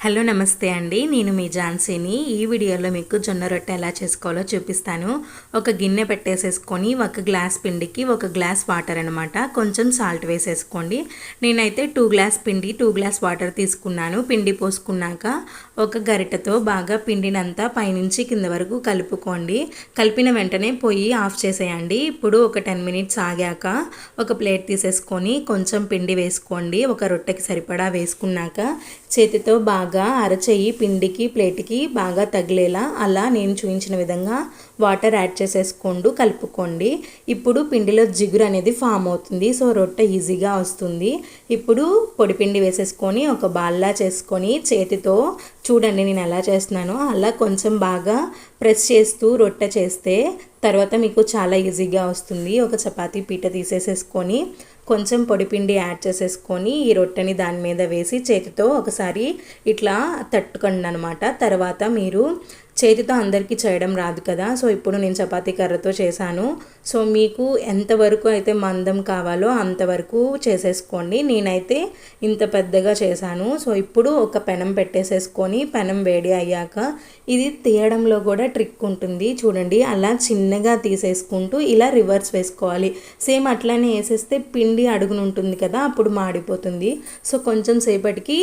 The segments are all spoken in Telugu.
హలో నమస్తే అండి. నేను మీ ఝాన్సీని ఈ వీడియోలో మీకు జొన్న రొట్టె ఎలా చేసుకోవాలో చూపిస్తాను. ఒక గిన్నె పెట్టేసేసుకొని ఒక గ్లాస్ పిండికి ఒక గ్లాస్ వాటర్ అనమాట కొంచెం సాల్ట్ వేసేసుకోండి. నేనైతే టూ గ్లాస్ పిండి టూ గ్లాస్ వాటర్ తీసుకున్నాను. పిండి పోసుకున్నాక ఒక గరిటతో బాగా పిండినంతా పైనుంచి కింద వరకు కలుపుకోండి. కలిపిన వెంటనే పొయ్యి ఆఫ్ చేసేయండి. ఇప్పుడు ఒక టెన్ మినిట్స్ ఆగాక ఒక ప్లేట్ తీసేసుకొని కొంచెం పిండి వేసుకోండి. ఒక రొట్టెకి సరిపడా వేసుకున్నాక చేతితో బాగా బాగా అరచెయ్యి పిండికి ప్లేట్కి బాగా తగిలేలా అలా నేను చూపించిన విధంగా వాటర్ యాడ్ చేసేసుకోండు కలుపుకోండి. ఇప్పుడు పిండిలో జిగురు అనేది ఫామ్ అవుతుంది. సో రొట్టె ఈజీగా వస్తుంది. ఇప్పుడు పొడిపిండి వేసేసుకొని ఒక బాల్లా చేసుకొని చేతితో చూడండి నేను ఎలా చేస్తున్నానో. అలా కొంచెం బాగా ప్రెస్ చేస్తూ రొట్టె చేస్తే తర్వాత మీకు చాలా ఈజీగా వస్తుంది. ఒక చపాతీ పీట తీసేసేసుకొని కొంచెం పొడిపిండి యాడ్ చేసేసుకొని ఈ రొట్టెని దాని మీద వేసి చేతితో ఒకసారి ఇట్లా తట్టుకోండి అనమాట తర్వాత మీరు చేతితో అందరికీ చేయడం రాదు కదా. సో ఇప్పుడు నేను చపాతీ కర్రతో చేశాను. సో మీకు ఎంతవరకు అయితే మందం కావాలో అంతవరకు చేసేసుకోండి. నేనైతే ఇంత పెద్దగా చేశాను. సో ఇప్పుడు ఒక పెనం పెట్టేసేసుకొని పెనం వేడి అయ్యాక ఇది తీయడంలో కూడా ట్రిక్ ఉంటుంది. చూడండి అలా చిన్నగా తీసేసుకుంటూ ఇలా రివర్స్ వేసుకోవాలి. సేమ్ అట్లానే వేసేస్తే పిండి అడుగును ఉంటుంది కదా అప్పుడు మాడిపోతుంది. సో కొంచెం సేపటికి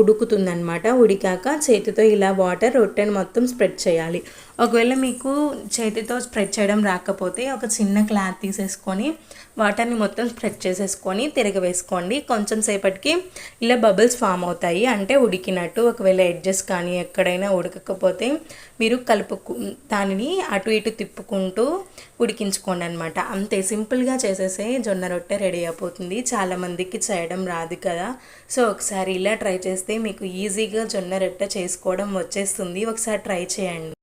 ఉడుకుతుంది అనమాట ఉడికాక చేతితో ఇలా వాటర్ రొట్టెను మొత్తం స్ప్రెడ్ స్ప్రెడ్ చేయాలి. ఒకవేళ మీకు చేతితో స్ప్రెడ్ చేయడం రాకపోతే ఒక చిన్న క్లాత్ తీసేసుకొని వాటర్ని మొత్తం స్ప్రెడ్ చేసేసుకొని తిరగవేసుకోండి. కొంచెం సేపటికి ఇలా బబుల్స్ ఫామ్ అవుతాయి. అంటే ఉడికినట్టు ఒకవేళ ఎడ్జెస్ కానీ ఎక్కడైనా ఉడకకపోతే మీరు కలుపుకు దానిని అటు ఇటు తిప్పుకుంటూ ఉడికించుకోండి అనమాట అంతే సింపుల్గా చేసేసే జొన్న రొట్టె రెడీ అయిపోతుంది. చాలామందికి చేయడం రాదు కదా. సో ఒకసారి ఇలా ట్రై చేస్తే మీకు ఈజీగా జొన్న రొట్టె చేసుకోవడం వచ్చేస్తుంది. ఒకసారి ట్రై చేయండి చేయండి